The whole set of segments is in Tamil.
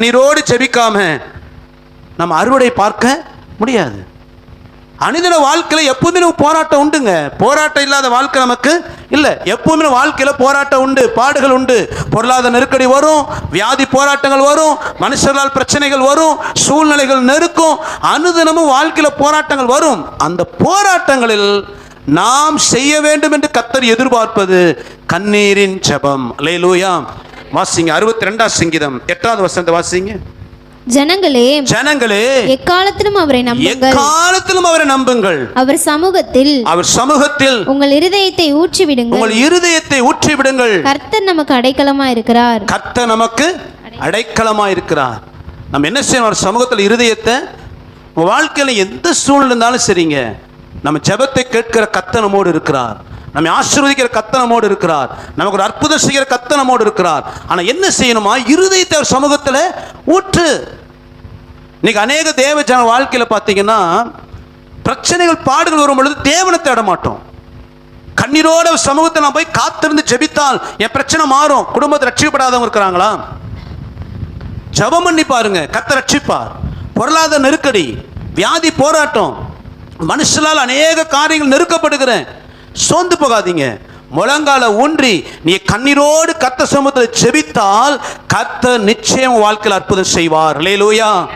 கண்ணீரோடு செபிக்காம நம்ம அறுவடை பார்க்க முடியாது. அனிதன வாழ்க்கையில் எப்பவுமே போராட்டம் உண்டுங்க. போராட்டம் இல்லாத வாழ்க்கை நமக்கு இல்லை. எப்பவுமே வாழ்க்கையில் போராட்டம் உண்டு. பாடுகள் உண்டு. பொருளாதார நெருக்கடி வரும். வியாதி போராட்டங்கள் வரும். மனுஷர்களால் பிரச்சனைகள் வரும். சூழ்நிலைகள் நெருக்கும். அனுதினமும் வாழ்க்கையில் போராட்டங்கள் வரும். அந்த போராட்டங்களில் நாம் செய்ய வேண்டும் என்று கத்தர் எதிர்பார்ப்பது கண்ணீரின் ஜெபம். லூயாம் வாசிங்க. அறுபத்தி ரெண்டாம் சங்கீதம். எட்டாவது வசனத்தை வாசிங்க. ஜனங்களே ஜனங்களே எக்காலத்திலும் அவரை நம்புங்கள். எக்காலத்திலும் அவரை நம்புங்கள். அவர் சமூகத்தில் அவர் சமூகத்தில் உங்கள் இருதயத்தை ஊற்றி விடுங்கள் உங்கள் இருதயத்தை ஊற்றி விடுங்கள் கர்த்தர் நமக்கு அடைக்கலமா இருக்கிறார். கத்த நமக்கு அடைக்கலமா இருக்கிறார். நம்ம என்ன செய்யணும்? அவர் சமூகத்தில் இருதயத்தை வாழ்க்கையில எந்த சூழ்நிலை இருந்தாலும் சரிங்க. நம்ம ஜெபத்தை கேட்கிற கத்த நம்மோடு இருக்கிறார். நம்மை ஆசீர்வதிக்கிற கத்தனமோடு இருக்கிறார். நமக்கு ஒரு அற்புதம் செய்கிற கத்தனமோடு இருக்கிறார். ஆனால் என்ன செய்யணுமா? இருதயத்தை அவர் ஊற்று. இன்னைக்கு அநேக தேவ ஜன வாழ்க்கையில் பார்த்தீங்கன்னா பிரச்சனைகள் பாடுகள் வரும் பொழுது தேவனை தேட மாட்டோம். கண்ணீரோட சமூகத்தை நான் போய் காத்திருந்து ஜெபித்தால் என் பிரச்சனை மாறும். குடும்பத்தை ரட்சிக்கப்படாதவங்க இருக்கிறாங்களா? ஜெபம் பண்ணி பாருங்க. கத்த ரட்சிப்பார். பொருளாதார நெருக்கடி வியாதி போராட்டம். மனுஷனால் அநேக காரியங்கள் நெருக்கப்படுகிறேன். சோர்ந்து போகாதீங்க. முழங்கால ஊன்றி நீ கண்ணீரோடு கத்த சமூகத்தில் செபித்தால் கத்த நிச்சயம் உன் வாழ்க்கையில் அற்புதம் செய்வார். லேலூயா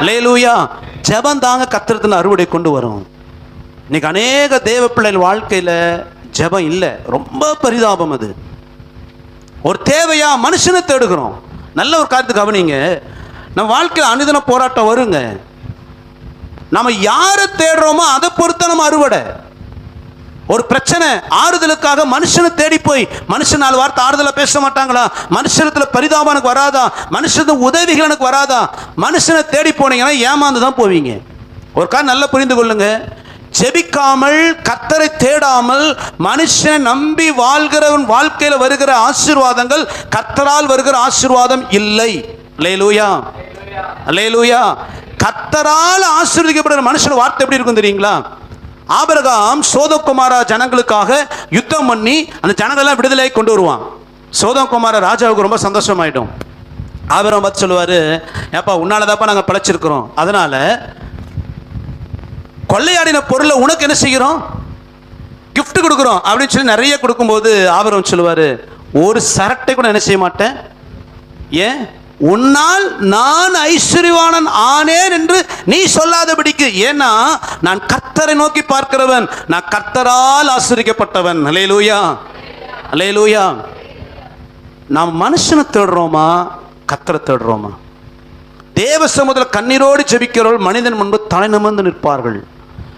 லேலூயா ஜபம் தாங்க கத்திரத்தின் அறுவடை கொண்டு வரும். இன்னைக்கு அநேக தேவ பிள்ளைகள் வாழ்க்கையில் ஜெபம் இல்லை. ரொம்ப பரிதாபம் அது. ஒரு தேவையா மனுஷனை தேடுகிறோம். நல்ல ஒரு காரியத்தை கவனிங்க. நம்ம வாழ்க்கையில் அனுதின போராட்டம் வருங்க. நம்ம யாரை தேடுறோமோ அதை பொறுத்த நம்ம அறுவடை. ஒரு பிரச்சனை ஆறுதலுக்காக மனுஷனை தேடி போய் மனுஷன் நாலு வார்த்தை ஆறுதலை பேச மாட்டாங்களா? மனுஷனத்தில் பரிதாபம் எனக்கு வராதா? மனுஷத்து உதவிகள் எனக்கு வராதா? மனுஷனை தேடி போனீங்கன்னா ஏமாந்து தான் போவீங்க. ஒரு கார் நல்லா புரிந்து கொள்ளுங்க. ஜெபிக்காமல் கத்தரை தேடாமல் மனுஷனை நம்பி வாழ்கிறவன் வாழ்க்கையில் வருகிற ஆசீர்வாதங்கள் கத்தரால் வருகிற ஆசீர்வாதம் இல்லை. லேலூயா லேலூயா கத்தரால் ஆசீர்வதிக்கப்படுற மனுஷன் வார்த்தை எப்படி இருக்கும் தெரியுங்களா? ஆபரகாம் சோதகுமாரா ஜனங்களுக்காக யுத்தம் பண்ணி அந்த ஜனங்களெல்லாம் விடுதலை கொண்டு வருவான். சோதகுமார ராஜாவுக்கு ரொம்ப சந்தோஷமாயிடும். ஆபரம் பார்த்து சொல்லுவார் ஏப்பா உன்னாலதாப்பா நாங்கள் பிழைச்சிருக்கிறோம். அதனால கொள்ளையாடின பொருளை உனக்கு என்ன செய்கிறோம்? கிஃப்ட் கொடுக்குறோம். அப்படின்னு சொல்லி நிறைய கொடுக்கும்போது ஆபரம் சொல்லுவார் ஒரு சரட்டை கூட என்ன செய்ய மாட்டேன்? ஏன்? உன்னால் நான் ஐஸ்வர்யவானன் ஆனேன் என்று நீ சொல்லாதபடிக்கு. ஏன்னா நான் கர்த்தரை நோக்கி பார்க்கிறவன் நான் கர்த்தரால் ஆசிரிக்கப்பட்டவன். அலையே லூயா நாம் மனுஷனை தேடுறோமா? கத்தரை தேடுறோமா? தேவ சமுதிர கண்ணீரோடு ஜெபிக்கிறவர்கள் மனிதன் முன்பு தலை நிமிர்ந்து நிற்பார்கள்.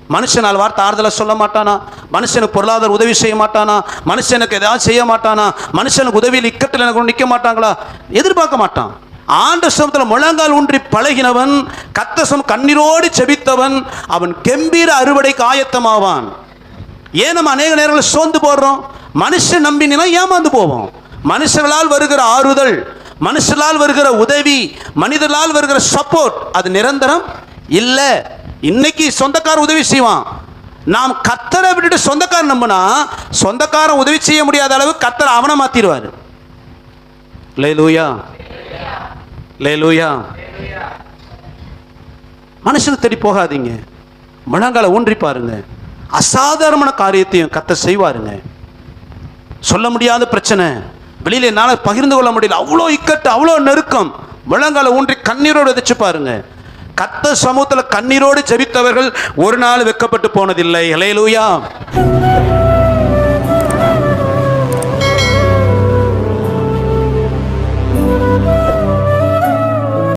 மனுஷனால் வார்த்தை ஆறுதலை சொல்ல மாட்டானா? மனுஷனுக்கு பொருளாதார உதவி செய்ய மாட்டானா? மனுஷனுக்கு ஏதாவது செய்ய மாட்டானா? மனுஷனுக்கு உதவியில் இக்கத்தில் எனக்கு நிற்க மாட்டாங்களா? எதிர்பார்க்க மாட்டான். ஆண்ட சமத்தில் முழங்கால் ஊன்றி பழகினவன் கத்தசம் கண்ணீரோடு செபித்தவன் அவன் கெம்பீர அறுவடைக்கு ஆயத்தமாவான். ஏன் நம்ம அநேக நேரங்களில் சோர்ந்து போடுறோம் மனுஷன் நம்பினா ஏமாந்து போவோம். மனுஷர்களால் வருகிற ஆறுதல் மனுஷர்களால் வருகிற உதவி மனிதர்களால் வருகிற சப்போர்ட் அது நிரந்தரம் இல்லை. இன்னைக்கு சொந்தக்காரன் உதவி செய்வான். நாம் கத்தரை விட்டுட்டு சொந்தக்காரன் நம்பினா சொந்தக்காரன் உதவி செய்ய முடியாத அளவு கத்தரை அவனை மாத்திடுவார். லேலூயா. லேலூயா. மனுஷனை தேடி போகாதீங்க. முழங்கால ஊன்றி பாருங்க. அசாதாரணமான காரியத்தையும் கத்த செய்வாருங்க. சொல்ல முடியாத பிரச்சனை. வெளியில என்னால் பகிர்ந்து கொள்ள முடியல. அவ்வளோ இக்கட்டு அவ்வளோ நெருக்கம். முழங்கால ஊன்றி கண்ணீரோடு விதைச்சு பாருங்க. கத்த சமூகத்தில் கண்ணீரோடு ஜெபித்தவர்கள் ஒரு நாள் வெக்கப்பட்டு போனதில்லை. இலையிலூயா